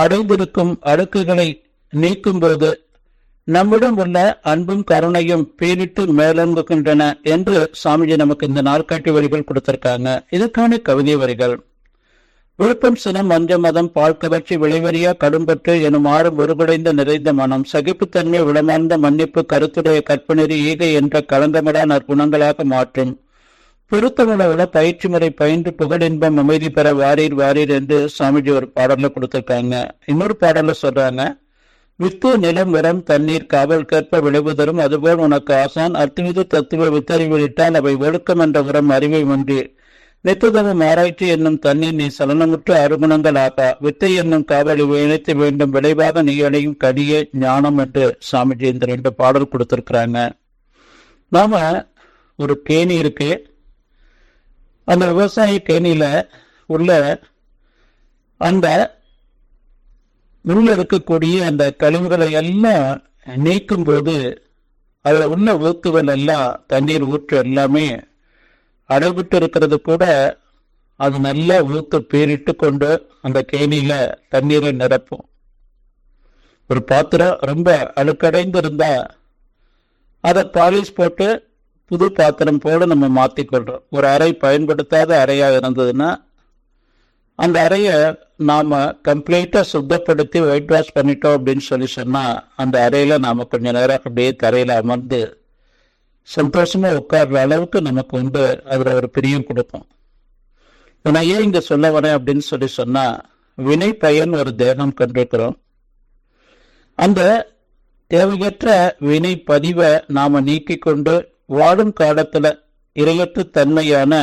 அடைந்திருக்கும் அடுக்குகளை நீக்கும்போது நம்மிடம் உள்ள அன்பும் கருணையும் பீரிட்டு மேலோங்குகின்றன என்று சாமிஜி நமக்கு இந்த நாற்காட்டி வரிகள் கொடுத்திருக்காங்க. இதற்கான கவிதை வரிகள். விழுப்பம் சினம் மஞ்ச மதம் பால் கவர்ச்சி விளைவறியா கடும்பற்று எனும் ஆறும் ஒருபடைந்த நிறைந்த மனம். சகிப்புத்தன்மை விளமார்ந்த மன்னிப்பு கருத்துடைய கற்பனெறி ஈகை என்ற கலந்தமிடா நற்குணங்களாக மாற்றும். பொருத்தங்களை பயிற்சி முறை பயின்று புகழின்பம் அமைதி பெற வாரீர் வாரீர் என்று சாமிஜி ஒரு பாடல்ல கொடுத்துருக்காங்க. இன்னொரு பாடல்ல சொல்றாங்க வித்து நிலம் வரம் தண்ணீர் காவல் கற்ப விளைவுதரும் அதுபோல் உனக்கு ஆசான் அத்துமிது தத்துவ வித்தறிவிட்டால் அவை ஒழுக்கம் என்ற உரம் அறிவை ஒன்றி நித்துதவும் ஆராய்ச்சி என்னும் தண்ணீர் நீ சலனமுற்று அருகுணங்கள் ஆகா. வித்தை என்னும் காவலை இணைத்து வேண்டும் விளைவாக நீ அடையும் கடிய ஞானம் என்று சாமிஜி இந்த ரெண்டு பாடல் கொடுத்திருக்கிறாங்க. நாம ஒரு கேணி இருக்கு அந்த விவசாய கேணியில உள்ள அந்த உள்ள இருக்கக்கூடிய அந்த கழிவுகளை எல்லாம் நீக்கும் போது அதில் உள்ள ஊக்குவல் எல்லாம் தண்ணீர் ஊற்று எல்லாமே அடைபட்டு இருக்கிறது கூட அது நல்லா ஊத்து பேரிட்டு கொண்டு அந்த கேணியில தண்ணீரை நிரப்பும். ஒரு பாத்திரம் ரொம்ப அழுக்கடைந்து இருந்தா அதை பாலிஷ் போட்டு புது பாத்திரம் போல நம்ம மாத்திக்கொள்றோம். ஒரு அறை பயன்படுத்தாத அறையாக இருந்ததுன்னா அந்த அறையை நாம் கம்ப்ளீட்டாக சுத்தப்படுத்தி ஒயிட் வாஷ் பண்ணிட்டோம் அப்படின்னு சொல்லி சொன்னால் அந்த அறையில் நாம் கொஞ்சம் நேரம் அப்படியே தரையில் அமர்ந்து சந்தோஷமாக உட்கார்ற அளவுக்கு நமக்கு வந்து அதில் ஒரு பிரியம் கொடுக்கும். நான் ஏன் இங்கே சொல்ல வரேன் அப்படின்னு சொல்லி சொன்னால் வினை பயன் ஒரு தேகம் கண்டிருக்கிறோம். அந்த தேவையற்ற வினை பதிவை நாம் நீக்கிக் கொண்டு வாழும் காலத்துல இரையற்ற தன்மையான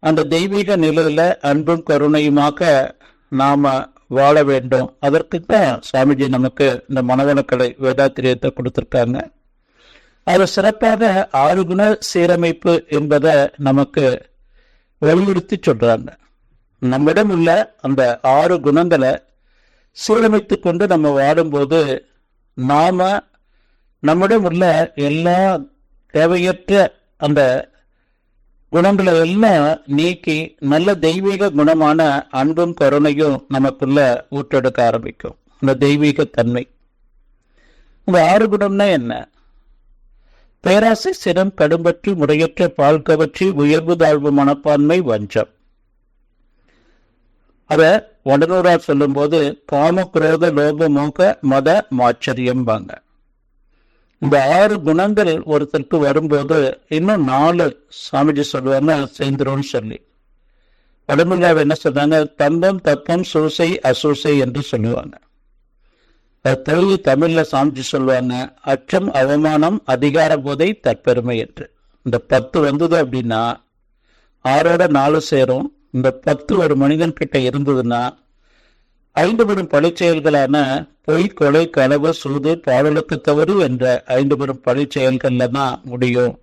அந்த தெய்வீக நிலையில அன்பும் கருணையுமாக நாம வாழ வேண்டும். அதற்கு தான் சாமிஜி நமக்கு இந்த மனவளக்கலை வேதாத்திரியத்தை கொடுத்திருக்காங்க. அது சிறப்பாக ஆறு குண சீரமைப்பு என்பதை நமக்கு வலியுறுத்தி சொல்றாங்க. நம்மிடம் உள்ள அந்த ஆறு குணங்களை சீரமைத்து கொண்டு நம்ம வாடும்போது நாம நம்மிடம் உள்ள எல்லா தேவையற்ற அந்த குணங்களை எல்லாம் நீக்கி நல்ல தெய்வீக குணமான அன்பும் கருணையும் நமக்குள்ள ஊற்றெடுக்க ஆரம்பிக்கும். இந்த தெய்வீக தன்மை. இந்த ஆறு குணம்னா என்ன? பேராசை சிரம் கடும்பற்று முறையற்ற பால் கவர்ச்சி உயர்வு தாழ்வு மனப்பான்மை வஞ்சம். அத வடனூரா சொல்லும்போது காம குரோத லோக மோக மத மாச்சரியம்பாங்க இந்த ஆறு குணங்கள் ஒருத்தருக்கு வரும்போது இன்னும் நாலு சாமிஜி சொல்லுவாங்க சேர்ந்துரும்னு சொல்லி. வடமுல்லாவை என்ன சொல்றாங்க? தந்தம் தப்பம் சூசை அசூசை என்று சொல்லுவாங்க. தெலுங்கு தமிழ்ல சாமிஜி சொல்லுவாங்க அச்சம் அவமானம் அதிகார போதை தற்பெருமை என்று. இந்த பத்து வந்தது அப்படின்னா ஆறோட நாலு சேரும். இந்த பத்து ஒரு மனிதன் கிட்ட இருந்ததுன்னா ஐந்து பெரும் பழிச்செயல்களான பொய் கொலை கனவு சூது பாடலுக்கு தவறு என்ற ஐந்து பெரும் பழிச்செயல்கள்ல தான் முடியும்.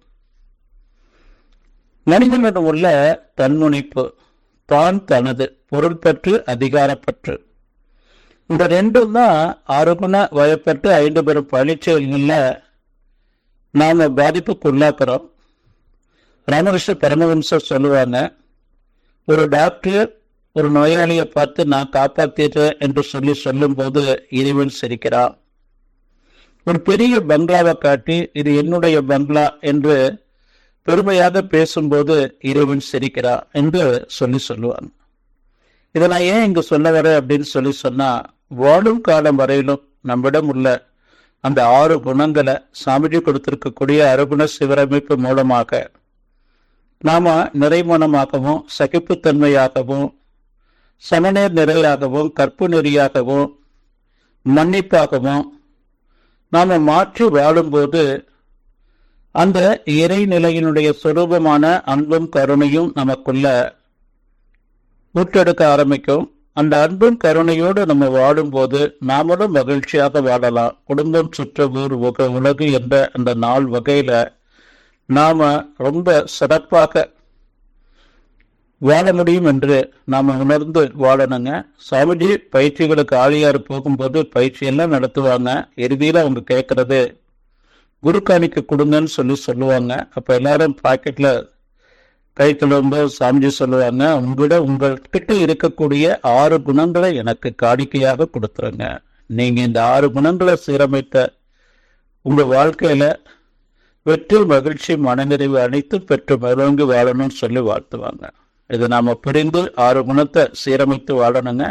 மனிதனிடம் உள்ள தன்முனைப்பு தான் தனது பொருள் பற்று அதிகாரப்பற்று. இந்த ரெண்டும் தான் அருகுண வயப்பட்டு ஐந்து பெரும் பழிச்செயல்களில் நாம பாதிப்புக்கு உள்ளாக்குறோம். ராமகிருஷ்ண பரமவம்சர் சொல்லுவாங்க ஒரு டாக்டர் ஒரு நோயாளியை பார்த்து நான் காப்பாத்திடுறேன் என்று சொல்லி சொல்லும் போது இறைவன் சிரிக்கிறான் ஒரு பெரிய பங்களாவை காட்டி இது என்னுடைய பங்களா என்று பெருமையாக பேசும்போது இறைவன் சிரிக்கிறான் என்று சொல்லி சொல்லுவான் இதை நான் ஏன் இங்கு சொல்ல வரேன் அப்படின்னு சொல்லி சொன்னா வாழும் காலம் வரையிலும் நம்மிடம் உள்ள அந்த ஆறு குணங்களை சாமிஜி கொடுத்திருக்கக்கூடிய அறுகுண சிவரமைப்பு மூலமாக நாம நிறைமணமாகவும் சகிப்புத்தன்மையாகவும் சமநேர் நிறையாகவும் கற்பு நெறியாகவும் மன்னிப்பாகவும் நாம் மாற்றி வாழும்போது அந்த இறைநிலையினுடைய சொரூபமான அன்பும் கருணையும் நமக்குள்ள ஊற்றெடுக்க ஆரம்பிக்கும். அந்த அன்பும் கருணையோடு நம்ம வாழும்போது நாமளும் மகிழ்ச்சியாக வாழலாம். குடும்பம் சுற்ற ஊர் உக உலகு என்ற அந்த நாள் வகையில நாம ரொம்ப சிறப்பாக வாழ முடியும் என்று நாம் உணர்ந்து வாழணுங்க. சாமிஜி பயிற்சிகளுக்கு ஆழியார் போகும்போது பயிற்சி எல்லாம் நடத்துவாங்க. இறுதியில் அவங்க கேட்கறது குரு காணிக்க கொடுங்கன்னு சொல்லி சொல்லுவாங்க. அப்போ எல்லாரும் பாக்கெட்ல கை தொழும்போது சாமிஜி சொல்லுவாங்க உங்களோட உங்கள்கிட்ட இருக்கக்கூடிய ஆறு குணங்களை எனக்கு காணிக்கையாக கொடுத்துருங்க. நீங்க இந்த ஆறு குணங்களை சீரமைத்த உங்க வாழ்க்கையில வெற்றி மகிழ்ச்சி மனநிறைவு அனைத்தும் பெற்று மகிழ்ந்து வாழணும்னு சொல்லி வாழ்த்துவாங்க. இது நாம பிரிந்து ஆறு குணத்தை சீரமைத்து வாழணுங்க.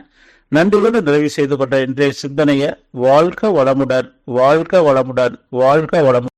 நன்றியுடன் நிறைவு செய்து கொண்ட இன்றைய சிந்தனையை வாழ்க வளமுடன் வாழ்க வளமுடன் வாழ்க வளமுடன்.